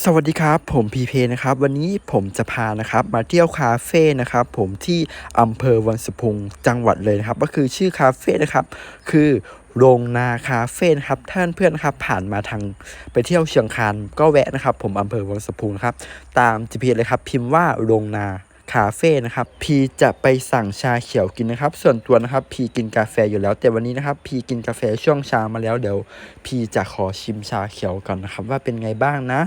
สวัสดีครับ ผมพีเพนะครับ วันนี้ผมจะพานะครับมาเที่ยวคาเฟ่นะครับ ผมที่อำเภอวันสะพุงจังหวัดเลยนะครับ ก็คือชื่อคาเฟ่นะครับ คือโรงนาคาเฟ่นะครับท่านเพื่อนครับผ่านมาทางไปเที่ยวเชียงคานก็แวะนะครับ ผมอำเภอวังสะพุงครับ ตาม GPS เลยครับ พิมพ์ว่าโรงนาคาเฟ่นะครับ พีจะไปสั่งชาเขียวกินนะครับ ส่วนตัวนะครับ พีกินกาแฟอยู่แล้ว แต่วันนี้นะครับ พีกินกาแฟช่วงเช้ามาแล้วเดี๋ยว พีจะขอชิมชาเขียวก่อนนะครับ ว่าเป็นไงบ้างนะ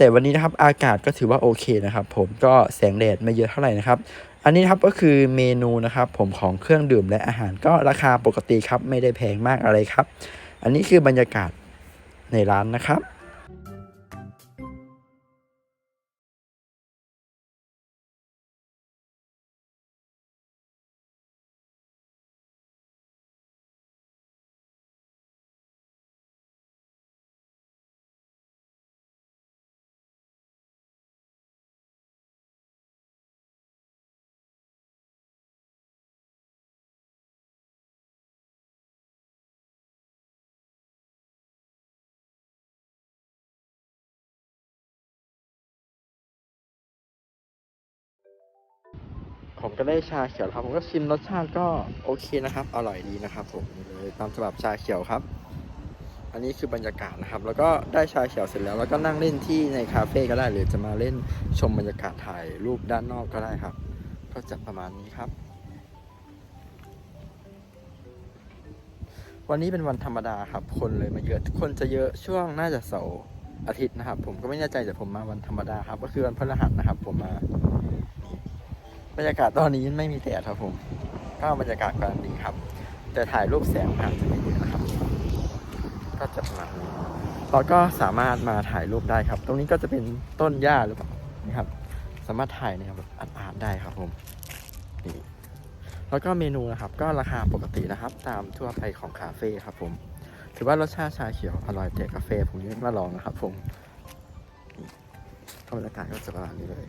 แต่วันนี้นะครับอากาศก็ถือว่าโอเคนะครับ ผมก็แสงแดดไม่เยอะเท่าไหร่นะครับ อันนี้ครับก็คือเมนูนะครับ ผมของเครื่องดื่มและอาหารก็ราคาปกติครับ ไม่ได้แพงมากอะไรครับ อันนี้คือบรรยากาศในร้านนะครับ ผมก็ได้ชาเขียวครับ ผมก็ชิมรสชาติก็โอเคนะครับ อร่อยดีนะครับ ผมเลยตามฉบับชาเขียวครับ อันนี้คือบรรยากาศนะครับ แล้วก็ได้ชาเขียวเสร็จแล้ว แล้วก็นั่งเล่นที่ในคาเฟ่ก็ได้หรือจะมาเล่นชมบรรยากาศถ่ายรูปด้านนอกก็ได้ครับ ก็จะประมาณนี้ครับ วันนี้เป็นวันธรรมดาครับ คนเลยมาเยอะคนจะเยอะช่วงน่าจะเสาร์อาทิตย์นะครับ ผมก็ไม่แน่ใจแต่ผมมาวันธรรมดาครับ ก็คือวันพฤหัสนะครับ ผมมา บรรยากาศตอนนี้ไม่มีแดดครับผมก็บรรยากาศกำลังดีครับ แต่ถ่ายรูปแสงอาจจะไม่เยอะนะครับ ก็จะประมาณนี้เราก็สามารถมาถ่ายรูปได้ครับ ตรงนี้ก็จะเป็นต้นหญ้าหรือเปล่านี่ครับ สามารถถ่ายแนแบบอาร์ตๆได้ครับผมนี่แล้วก็เมนูนะครับ ก็ราคาปกตินะครับ ตามทั่วไปของคาเฟ่ครับผมถือว่ารสชาติชาเขียวอร่อยแต่กาแฟผมยังไม่มาลองนะครับผมบรรยากาศก็จะประมาณนี้เลย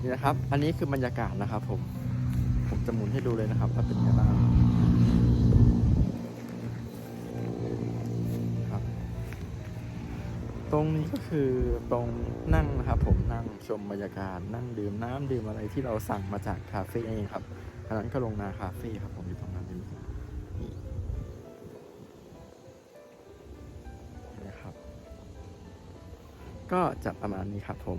นี่นะครับ อันนี้คือบรรยากาศนะครับผม ผมจะหมุนให้ดูเลยนะครับว่าเป็นยังไงบ้างครับ ตรงนี้ก็คือตรงนั่งนะครับ ผมนั่งชมบรรยากาศนั่งดื่มน้ำดื่มอะไรที่เราสั่งมาจากคาเฟ่เองครับอันนั้นก็ลงนาคาเฟ่ครับ ผมอยู่ตรงนั้นนี่นี่นะครับ ก็จะประมาณนี้ครับผม